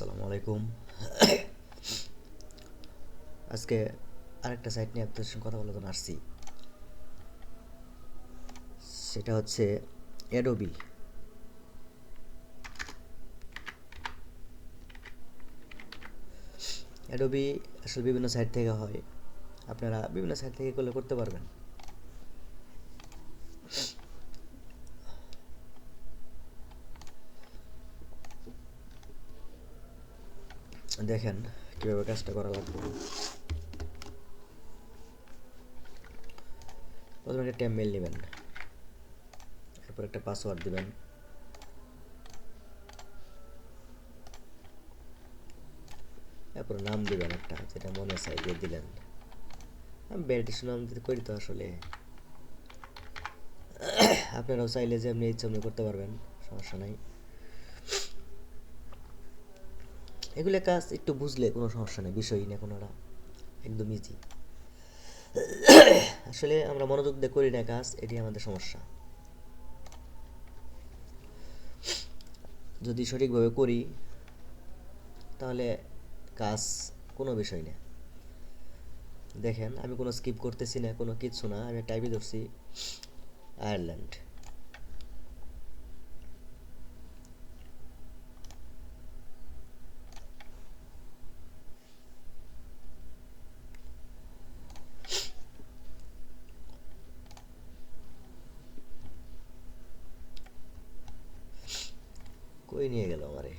আসসালামু আলাইকুম। আজকে আরেকটা সাইট নিয়ে আপনাদের সঙ্গে কথা জন্য আসছি। সেটা হচ্ছে অ্যাডোবি অ্যাডোবি আসলে বিভিন্ন সাইট থেকে হয়। আপনারা বিভিন্ন সাইট থেকে করলে করতে পারবেন। দেখেন কীভাবে কাজটা করা লাগবে। প্রথমে একটা ট্যাম মেল নেবেন, এরপর একটা পাসওয়ার্ড দিবেন। এরপর নাম দিবেন একটা, যেটা মনে চাই দিয়ে দিলেন। আমি ব্যারিটিস নাম দিতে করি তো আসলে। আপনারাও চাইলে যে আপনি ইচ্ছা করতে পারবেন, সমস্যা নাই। এগুলো কাজ একটু বুঝলে কোনো সমস্যা নেই, বিষয়ই না কোনোটা একদম ইজি আসলে আমরা মনোযোগ দিয়ে করি না কাজ এটি আমাদের সমস্যা। যদি সঠিকভাবে করি, তাহলে কাজ কোনো বিষয় না দেখেন, আমি কোনো স্কিপ করতেছি না, কোনো কিচ্ছু না, আমি টাইপে ধরছি আয়ারল্যান্ড কই নিয়ে গেল আমারে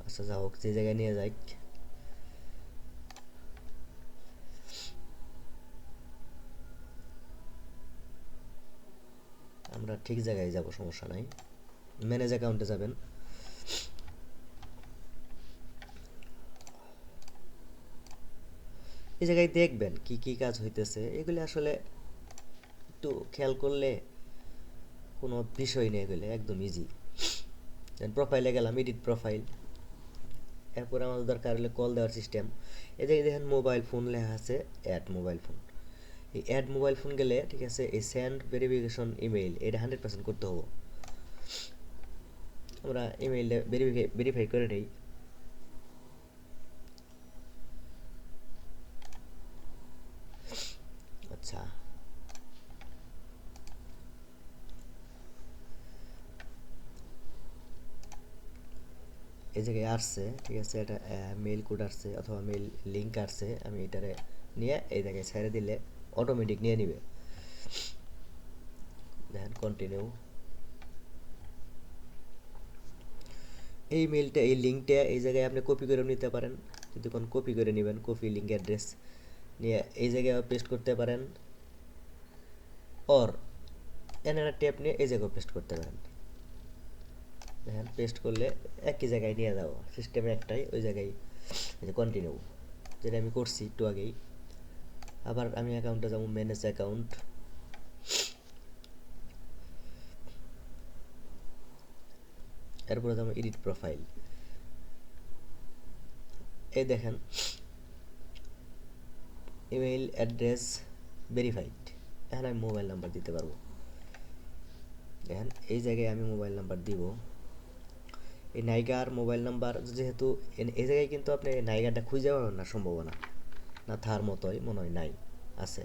আচ্ছা যা হোক যে জায়গায় নিয়ে যাই আমরা ঠিক জায়গায় যাব, সমস্যা নাই। ম্যানেজ অ্যাকাউন্টে যাবেন। এই জায়গায় দেখবেন কি কি কাজ হইতেছে। এগুলি আসলে একটু খেয়াল করলে কোনো বিষয় নেই এগুলো, একদম ইজি প্রোফাইলে গেলাম এডিট প্রোফাইল এরপর আমাদের দরকার হলে কল দেওয়ার সিস্টেম এই জায়গায় দেখেন মোবাইল ফোন লেখা আছে অ্যাড মোবাইল ফোন এই অ্যাড মোবাইল ফোন গেলে, ঠিক আছে, এই সেন্ড ভেরিফিকেশন ইমেইল এটা হান্ড্রেড পার্সেন্ট করতে হবে। আমরা ইমেইলটা ভেরিফাই ভেরিফাই করে নেই। আচ্ছা। এই জায়গায় আসছে, ঠিক আছে, এটা মেইল কোড আসছে অথবা মেইল লিঙ্ক আসছে, আমি এটারে নিয়ে এই জায়গায় ছেড়ে দিলে অটোমেটিক নিয়ে নিবে। দেখেন কন্টিনিউ এই মেইলটা এই লিঙ্কটা এই জায়গায় আপনি কপি করে নিতে পারেন। যদি কোন কপি করে নেবেন কপি লিঙ্ক অ্যাড্রেস নিয়ে এই জায়গায় পেস্ট করতে পারেন। অর এনারা ট্যাপ নিয়ে এই জায়গায় পেস্ট করতে পারেন। দেখেন পেস্ট করলে একই জায়গায় নিয়ে যাব সিস্টেমে একটাই, ওই জায়গায় কন্টিনিউ যেটা আমি করছি একটু আগেই। আবার আমি অ্যাকাউন্টে যাব ম্যানেজ অ্যাকাউন্ট এরপরে যাব এডিট প্রোফাইল এই দেখেন ইমেইল অ্যাড্রেস ভেরিফাইড এখন আমি মোবাইল নাম্বার দিতে পারব। দেখেন, এই জায়গায় আমি মোবাইল নাম্বার দিব। এই নাইকার মোবাইল নাম্বার যেহেতু, এই জায়গায় কিন্তু আপনি নাইকারটা খুঁজে পাবেন না, সম্ভাবনা। না থার মতোই মনে হয় নাই, আছে।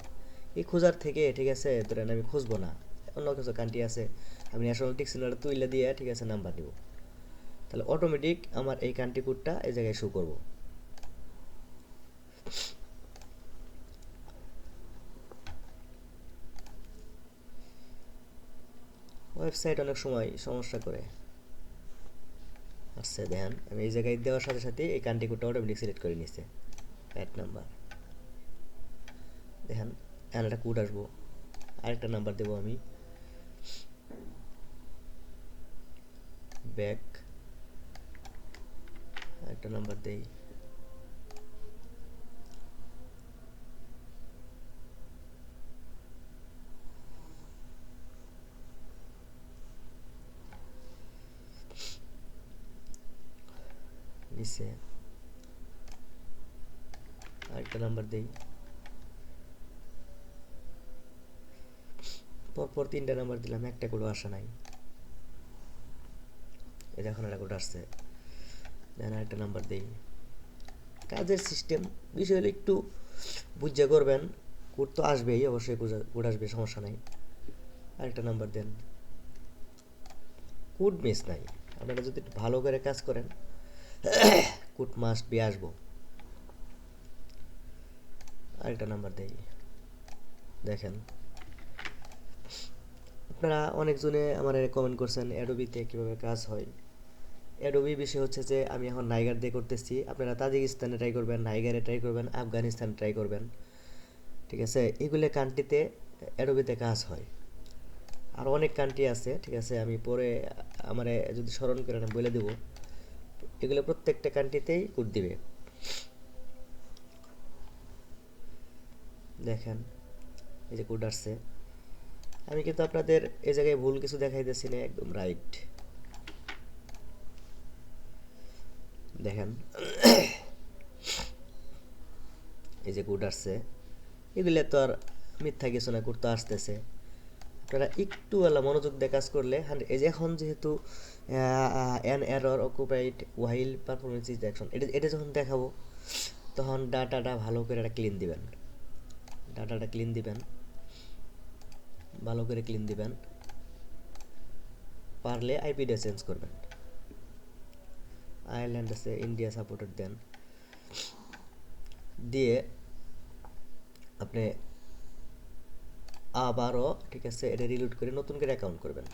এই খোঁজার থেকে, ঠিক আছে ধরেন আমি খুঁজবো না। অন্য কিছু কান্ট্রি আছে, আমি ন্যাশনাল ডিকশনারি তুইলে দিয়ে, ঠিক আছে নাম্বার দিব। তাহলে অটোমেটিক আমার এই কান্ট্রি কোডটা এই জায়গায় শো করব। ওয়েবসাইট অনেক সময় সমস্যা করে। আচ্ছা দেখেন, আমি এই জায়গায় দেওয়ার সাথে সাথে এই কান্ট্রি কোডটা অটোমেটিক সিলেক্ট করে নিচ্ছে অ্যাড নাম্বার দেখেন এখানে একটা কোড আসব। আরেকটা নাম্বার দেবো আমি। ব্যাক একটা নাম্বার দেই। আরেকটা নাম্বার দেই। পরপর তিনটা নাম্বার দিলাম, একটা কোডও আসা নাই। এই দেখুন একটা কোড আসছে। দেন আরেকটা নাম্বার দেই। কাজের সিস্টেম বিষয় হলো একটু বুঝে করবেন, কোড তো আসবেই, অবশ্যই কোড আসবে, সমস্যা নাই। আরেকটা নাম্বার দেন। কোড মিস নাই। আপনারা যদি একটু ভালো করে কাজ করেন, কোড মাস্ট বি আসব। আরেকটা নাম্বার দেই। দেখেন। আপনারা অনেকজনে আমার কমেন্ট করছেন অ্যাডোবিতে কীভাবে কাজ হয়। অ্যাডোবি বিষয় হচ্ছে যে, আমি এখন নাইগার দিয়ে করতেছি। আপনারা তাজিকিস্তানে ট্রাই করবেন নাইগারে ট্রাই করবেন আফগানিস্তান ট্রাই করবেন। ঠিক আছে? এগুলো কান্ট্রিতে অ্যাডোবিতে কাজ হয়। আর অনেক কান্ট্রি আছে, ঠিক আছে? আমি পরে আমার যদি স্মরণ করে আমি বলে দেবো। এগুলো প্রত্যেকটা কান্ট্রিতেই কোড দিবে। দেখেন, এই যে কোড আসছে। আমি কিন্তু আপনাদের এই জায়গায় ভুল কিছু দেখাইতেছি না, একদম রাইট দেখেন। এই যে কোড আসছে, এগুলো তো আর মিথ্যা কিছু না, কোড তো আসতেছে। আপনারা একটু আলা মনোযোগ দিয়ে কাজ করলে এই যে এখন যেহেতু an error occupied while performance is action এটা এটা যখন দেখাবো, তখন ডাটাটা ভালো করে একটা ক্লিন দিবেন। ডাটাটা ক্লিন দিবেন। ভালো করে ক্লিন দিবেন। পারলে আইপিটা চেঞ্জ করবেন। আয়ারল্যান্ড আছে ইন্ডিয়া সাপোর্টেড দেন। দিয়ে আপনি আবারও, ঠিক আছে, এটা রিলোড করে নতুন করে অ্যাকাউন্ট করবেন।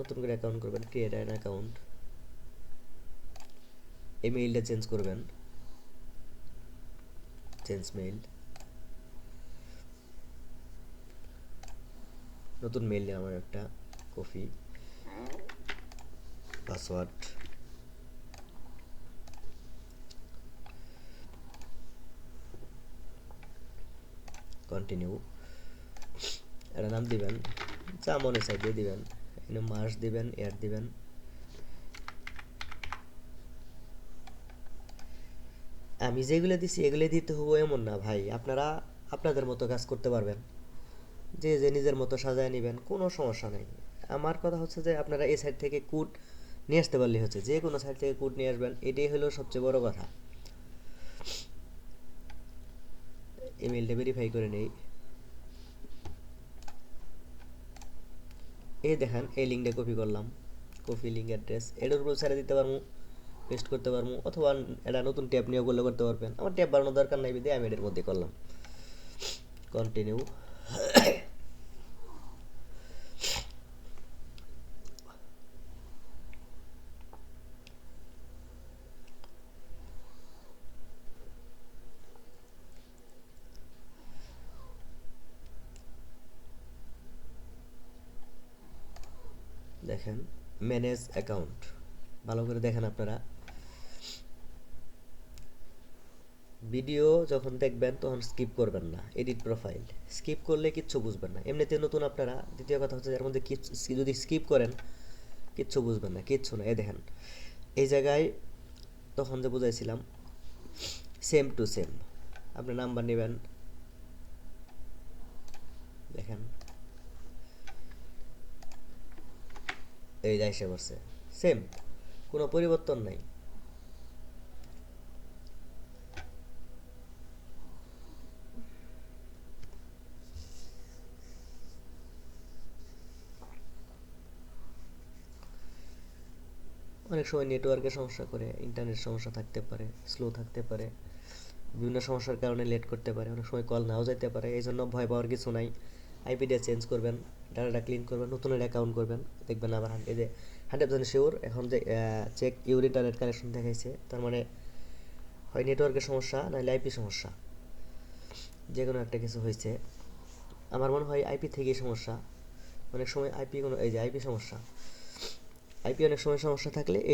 নতুন করে অ্যাকাউন্ট করবেন ক্রিয়েট অ্যান অ্যাকাউন্ট এই মেইলটা চেঞ্জ করবেন। চেঞ্জ মেইল নতুন মেইল আমার একটা, কপি। পাসওয়ার্ড কন্টিনিউ একটা নাম দিবেন। যা মনে চাই দিয়ে দিবেন। মাস দিবেন এয়ার দিবেন। আমি যেগুলো দিছি, এগুলো দিতে হব এমন না ভাই। আপনারা আপনাদের মতো কাজ করতে পারবেন। যে যে নিজের মতো সাজায় নেবেন, কোনো সমস্যা নেই। আমার কথা হচ্ছে যে, আপনারা এই সাইড থেকে কুট নিয়ে আসতে পারলেই হচ্ছে, যে কোনো সাইড থেকে কুট নিয়ে আসবেন, এটাই হলো সবচেয়ে বড় কথা। ইমেলটা ভেরিফাই করে নেই। এই দেখেন, এই লিঙ্কটা কপি করলাম। কপি লিঙ্ক অ্যাড্রেস এটার উপর ছেড়ে দিতে পারব পেস্ট করতে পারব, অথবা এটা নতুন ট্যাব নিয়ে করলে করতে পারবেন। আমার ট্যাব বানানোর দরকার নাই বিদে আমি এটার মধ্যে করলাম। কন্টিনিউ দেখেন ম্যানেজ অ্যাকাউন্ট ভালো করে দেখেন আপনারা। ভিডিও যখন দেখবেন, তখন স্কিপ করবেন না এডিট প্রোফাইল স্কিপ করলে কিচ্ছু বুঝবেন না। এমনিতে নতুন আপনারা, দ্বিতীয় কথা হচ্ছে এর মধ্যে যদি স্কিপ করেন, কিচ্ছু বুঝবেন না, কিচ্ছু না। এ দেখেন, এই জায়গায় তখন যে বুঝাইছিলাম সেম টু সেম আপনি নাম্বার নেবেন। দেখেন এই যা এসে পড়ছে। সেম কোনো পরিবর্তন নাই। অনেক সময় নেটওয়ার্কের সমস্যা করে ইন্টারনেট সমস্যা থাকতে পারে স্লো থাকতে পারে, বিভিন্ন সমস্যার কারণে লেট করতে পারে, অনেক সময় কল নাও যেতে পারে এই জন্য ভয় পাওয়ার কিছু নাই। আইপিটা চেঞ্জ করবেন। ডাটাটা ক্লিন করবেন নতুন অ্যাকাউন্ট করবেন, দেখবেন আবার এই যে হান্ড্রেড পার্সেন্ট শিওর এখন যে চেক ইউর ইন্টারনেট কানেকশন দেখাইছে, তার মানে হয় নেটওয়ার্কের সমস্যা, নাহলে আইপি সমস্যা। যে কোনো একটা কিছু হয়েছে আমার মনে হয় আইপি থেকেই সমস্যা। অনেক সময় আইপি কোনো এই যে আইপি সমস্যা। আইপি অনেক সময় সমস্যা থাকলে এই